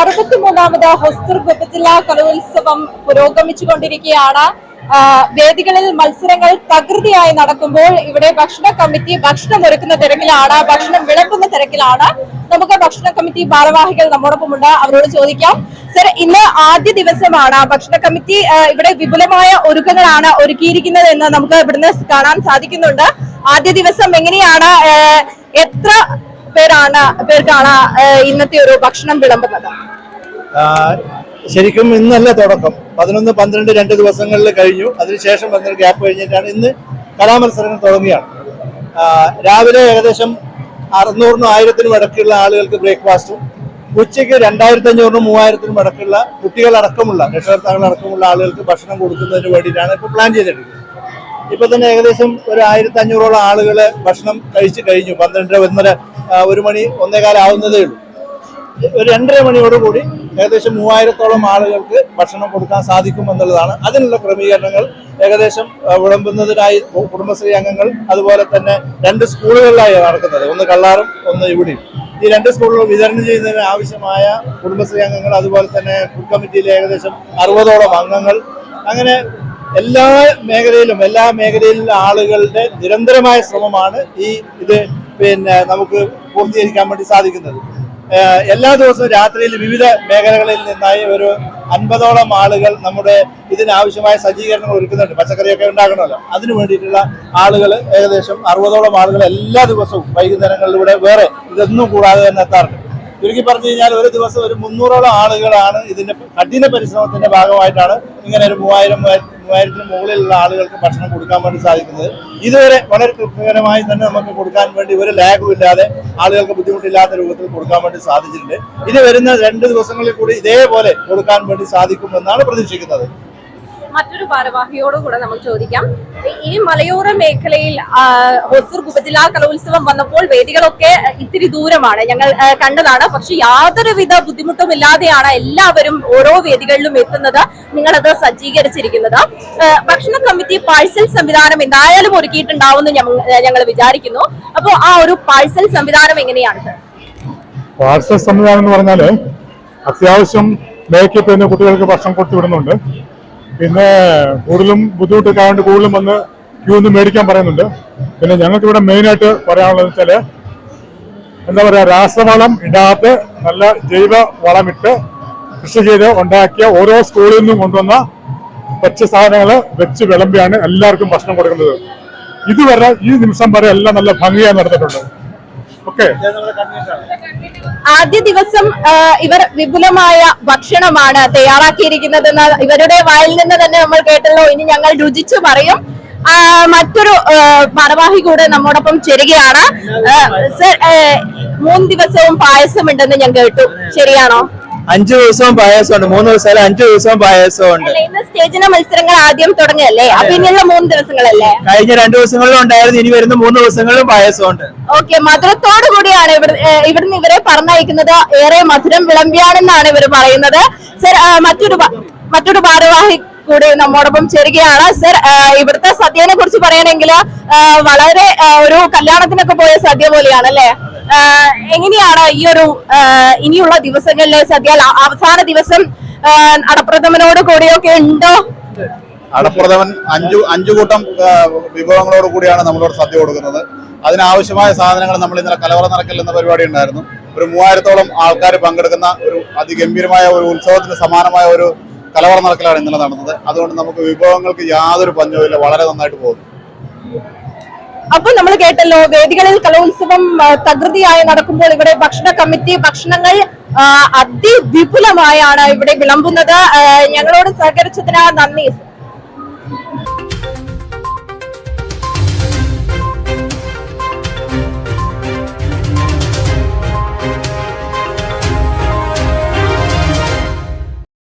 അറുപത്തിമൂന്നാമത് ഹൊസ്തൂർ ഉപജില്ലാ കലോത്സവം പുരോഗമിച്ചുകൊണ്ടിരിക്കുകയാണ്. കൊണ്ടിരിക്കുകയാണ് വേദികളിൽ മത്സരങ്ങൾ തകൃതിയായി നടക്കുമ്പോൾ ഇവിടെ ഭക്ഷണ കമ്മിറ്റി ഭക്ഷണം ഒരുക്കുന്ന തിരക്കിലാണ് ഭക്ഷണം വിളമ്പുന്ന തിരക്കിലാണ്. നമുക്ക് ഭക്ഷണ കമ്മിറ്റി ഭാരവാഹികൾ നമ്മോടൊപ്പം ഉണ്ട് അവരോട് ചോദിക്കാം. സർ ഇന്ന് ആദ്യ ദിവസമാണ് ഭക്ഷണ കമ്മിറ്റി ഇവിടെ വിപുലമായ ഒരുക്കങ്ങളാണ് ഒരുക്കിയിരിക്കുന്നത് എന്ന് നമുക്ക് ഇവിടുന്ന് കാണാൻ സാധിക്കുന്നുണ്ട്. ആദ്യ ദിവസം എങ്ങനെയാണ് എത്ര പേരാണ് പേർക്കാണ് ഇന്നത്തെ ഒരു ഭക്ഷണം വിളമ്പുന്നത്. ശരിക്കും ഇന്നല്ല തുടക്കം. പതിനൊന്ന് പന്ത്രണ്ട് രണ്ട് ദിവസങ്ങളിൽ കഴിഞ്ഞു. അതിനുശേഷം വന്നൊരു ഗ്യാപ്പ് കഴിഞ്ഞിട്ടാണ് ഇന്ന് കലാമത്സരങ്ങൾ തുടങ്ങിയാണ് രാവിലെ ഏകദേശം അറുന്നൂറിനും ആയിരത്തിനും ഇടയ്ക്കുള്ള ആളുകൾക്ക് ബ്രേക്ക്ഫാസ്റ്റും ഉച്ചയ്ക്ക് രണ്ടായിരത്തി അഞ്ഞൂറിനും മൂവായിരത്തിനും ഇടയ്ക്കുള്ള കുട്ടികളടക്കമുള്ള രക്ഷകർത്താക്കളടക്കമുള്ള ആളുകൾക്ക് ഭക്ഷണം കൊടുക്കുന്നതിന് വേണ്ടിയിട്ടാണ് ഇപ്പോൾ പ്ലാൻ ചെയ്തിട്ടുള്ളത് ഇപ്പൊ തന്നെ ഏകദേശം ഒരു ആയിരത്തി അഞ്ഞൂറോളം ആളുകൾ ഭക്ഷണം കഴിച്ചു കഴിഞ്ഞു. പന്ത്രണ്ടര ഒന്നര ഒരു മണി ഒന്നേകാലാവുന്നതേ ഉള്ളൂ. ഒരു രണ്ടര മണിയോടുകൂടി ഏകദേശം മൂവായിരത്തോളം ആളുകൾക്ക് ഭക്ഷണം കൊടുക്കാൻ സാധിക്കും എന്നുള്ളതാണ്. അതിനുള്ള ക്രമീകരണങ്ങൾ ഏകദേശം വിളമ്പുന്നതിനായി കുടുംബശ്രീ അംഗങ്ങൾ അതുപോലെ തന്നെ രണ്ട് സ്കൂളുകളിലായി നടക്കുന്നത്. ഒന്ന് കള്ളാറും ഒന്ന് ഇവിടെയും. ഈ രണ്ട് സ്കൂളുകൾ വിതരണം ചെയ്യുന്നതിന് ആവശ്യമായ കുടുംബശ്രീ അംഗങ്ങൾ അതുപോലെ തന്നെ ഫുഡ് കമ്മിറ്റിയിലെ ഏകദേശം അറുപതോളം അംഗങ്ങൾ. അങ്ങനെ എല്ലാ മേഖലയിലും എല്ലാ മേഖലയിലും ആളുകളുടെ നിരന്തരമായ ശ്രമമാണ് ഈ ഇത് പിന്നെ നമുക്ക് പൂർത്തീകരിക്കാൻ വേണ്ടി സാധിക്കുന്നത്. എല്ലാ ദിവസവും രാത്രിയിൽ വിവിധ മേഖലകളിൽ നിന്നായി ഒരു അൻപതോളം ആളുകൾ നമ്മുടെ ഇതിനാവശ്യമായ സജ്ജീകരണങ്ങൾ ഒരുക്കുന്നുണ്ട്. പച്ചക്കറിയൊക്കെ ഉണ്ടാക്കണമല്ലോ. അതിനു വേണ്ടിയിട്ടുള്ള ആളുകൾ ഏകദേശം അറുപതോളം ആളുകൾ എല്ലാ ദിവസവും വൈകുന്നേരങ്ങളിലൂടെ വേറെ ഇതൊന്നും കൂടാതെ തന്നെ എത്താറുണ്ട്. ചുരുക്കി പറഞ്ഞു കഴിഞ്ഞാൽ ഒരു ദിവസം ഒരു മുന്നൂറോളം ആളുകളാണ് ഇതിന്റെ കഠിന പരിശ്രമത്തിന്റെ ഭാഗമായിട്ടാണ് ഇങ്ങനെ ഒരു മൂവായിരം മൂവായിരത്തി- മൂവായിരത്തിന് മുകളിലുള്ള ആളുകൾക്ക് ഭക്ഷണം കൊടുക്കാൻ വേണ്ടി സാധിക്കുന്നത്. ഇതുവരെ വളരെ തൃപ്തികരമായി തന്നെ നമുക്ക് കൊടുക്കാൻ വേണ്ടി ഒരു ലാഗും ഇല്ലാതെ ആളുകൾക്ക് ബുദ്ധിമുട്ടില്ലാത്ത രൂപത്തിൽ കൊടുക്കാൻ വേണ്ടി സാധിച്ചിട്ടുണ്ട്. ഇത് വരുന്ന രണ്ട് ദിവസങ്ങളിൽ കൂടി ഇതേപോലെ കൊടുക്കാൻ വേണ്ടി സാധിക്കുമെന്നാണ് പ്രതീക്ഷിക്കുന്നത്. മറ്റൊരു ഭാരവാഹിയോടുകൂടെ നമുക്ക് ചോദിക്കാം. ഈ മലയോര മേഖലയിൽ ഹൊസൂർ ഉപജില്ലാ കലോത്സവം വന്നപ്പോൾ വേദികളൊക്കെ ഇത്തിരി ദൂരമാണ്. ഞങ്ങൾ കണ്ടതാണ്. പക്ഷെ യാതൊരുവിധ ബുദ്ധിമുട്ടും ഇല്ലാതെയാണ് എല്ലാവരും ഓരോ വേദികളിലും എത്തുന്നത്. നിങ്ങളത് സജ്ജീകരിച്ചിരിക്കുന്നത്. ഭക്ഷണ കമ്മിറ്റി പാഴ്സൽ സംവിധാനം എന്തായാലും ഒരുക്കിയിട്ടുണ്ടാവുമെന്ന് ഞങ്ങൾ വിചാരിക്കുന്നു. അപ്പോൾ ആ ഒരു പാഴ്സൽ സംവിധാനം എങ്ങനെയാണ്? പാഴ്സൽ സംവിധാനം എന്ന് പറഞ്ഞാൽ അത്യാവശ്യം കുട്ടികൾക്ക് ഭക്ഷണം കൊടുത്തു വിടുന്നുണ്ട്. പിന്നെ കൂടുതലും ബുദ്ധിമുട്ടൊക്കെ ആയതുകൊണ്ട് കൂടുതലും വന്ന് ക്യൂ ഒന്ന് മേടിക്കാൻ പറയുന്നുണ്ട്. പിന്നെ ഞങ്ങൾക്ക് ഇവിടെ മെയിനായിട്ട് പറയാനുള്ളത് വെച്ചാൽ എന്താ പറയാ രാസവളം ഇടാതെ നല്ല ജൈവ വളമിട്ട് കൃഷി ചെയ്ത് ഉണ്ടാക്കിയ ഓരോ സ്കൂളിൽ നിന്നും കൊണ്ടുവന്ന പച്ച സാധനങ്ങൾ വെച്ച് വിളമ്പിയാണ് എല്ലാവർക്കും ഭക്ഷണം കൊടുക്കുന്നത്. ഇതുവരെ ഈ നിമിഷം വരെ എല്ലാം നല്ല ഭംഗിയായി നടന്നിട്ടുണ്ട് ഓക്കെ ഇത് നമ്മുടെ കൺവീനറാണ്. ആദ്യ ദിവസം ഇവർ വിപുലമായ ഭക്ഷണമാണ് തയ്യാറാക്കിയിരിക്കുന്നതെന്ന് ഇവരുടെ വായിൽ നിന്ന് തന്നെ നമ്മൾ കേട്ടല്ലോ. ഇനി ഞങ്ങൾ രുചിച്ചു പറയും. മറ്റൊരു ഭാരവാഹി കൂടെ നമ്മോടൊപ്പം ചേരുകയാണ്. സർ മൂന്ന് ദിവസവും പായസമുണ്ടെന്ന് ഞാൻ കേട്ടു. ശരിയാണോ? അഞ്ചു ദിവസവും പായസമുണ്ട്. മൂന്ന് ദിവസം അഞ്ചു ദിവസവും പായസമുണ്ട്. ഇന്ന് മത്സരങ്ങൾ ആദ്യം തുടങ്ങിയല്ലേ അപ്പൊ ഇനിയുള്ള മൂന്ന് ദിവസങ്ങളല്ലേ? കഴിഞ്ഞ രണ്ടു ദിവസങ്ങളിലും ഉണ്ടായിരുന്നു ഇനി വരുന്ന മൂന്ന് ദിവസങ്ങളിലും പായസമുണ്ട്. ഓക്കെ മധുരത്തോടു കൂടിയാണ് ഇവിടുന്ന് ഇവരെ പറഞ്ഞയക്കുന്നത് ഏറെ മധുരം വിളമ്പിയാണെന്നാണ് ഇവർ പറയുന്നത്. സർ മറ്റൊരു മറ്റൊരു ഭാരവാഹി കൂടി നമ്മോടൊപ്പം ചേരുകയാണ്. സർ ഇവിടുത്തെ സദ്യനെ കുറിച്ച് പറയണമെങ്കിൽ വളരെ ഒരു കല്യാണത്തിനൊക്കെ പോയ സദ്യ പോലെയാണ് അല്ലേ? എങ്ങനെയാണ് ഈ ഒരു ഇനിയുള്ള ദിവസങ്ങളിലെ സദ്യ അവസാന ദിവസം അടപ്രഥമനോട് കൂടിയൊക്കെ ഉണ്ടോ? അടപ്രഥമൻ അഞ്ചു അഞ്ചു കൂട്ടം വിഭവങ്ങളോട് കൂടിയാണ് നമ്മളോട് സദ്യ കൊടുക്കുന്നത്. അതിനാവശ്യമായ സാധനങ്ങൾ നമ്മൾ ഇന്നലെ കലവറ നടക്കൽ എന്ന പരിപാടി ഉണ്ടായിരുന്നു. ഒരു മൂവായിരത്തോളം ആൾക്കാർ പങ്കെടുക്കുന്ന ഒരു അതിഗംഭീരമായ ഒരു ഉത്സവത്തിന് സമാനമായ ഒരു കലവറ നടക്കലാണ് ഇന്നലെ നടന്നത്. അതുകൊണ്ട് നമുക്ക് വിഭവങ്ങൾക്ക് യാതൊരു പഞ്ഞവുമില്ല വളരെ നന്നായിട്ട് പോകുന്നു. അപ്പൊ നമ്മൾ കേട്ടല്ലോ വേദികളിൽ കലോത്സവം തകൃതിയായി നടക്കുമ്പോൾ ഇവിടെ ഭക്ഷണ കമ്മിറ്റി ഭക്ഷണങ്ങൾ അതിവിപുലമായാണ് ഇവിടെ വിളമ്പുന്നത്. ഞങ്ങളോട് സഹകരിച്ചതിനാ നന്ദി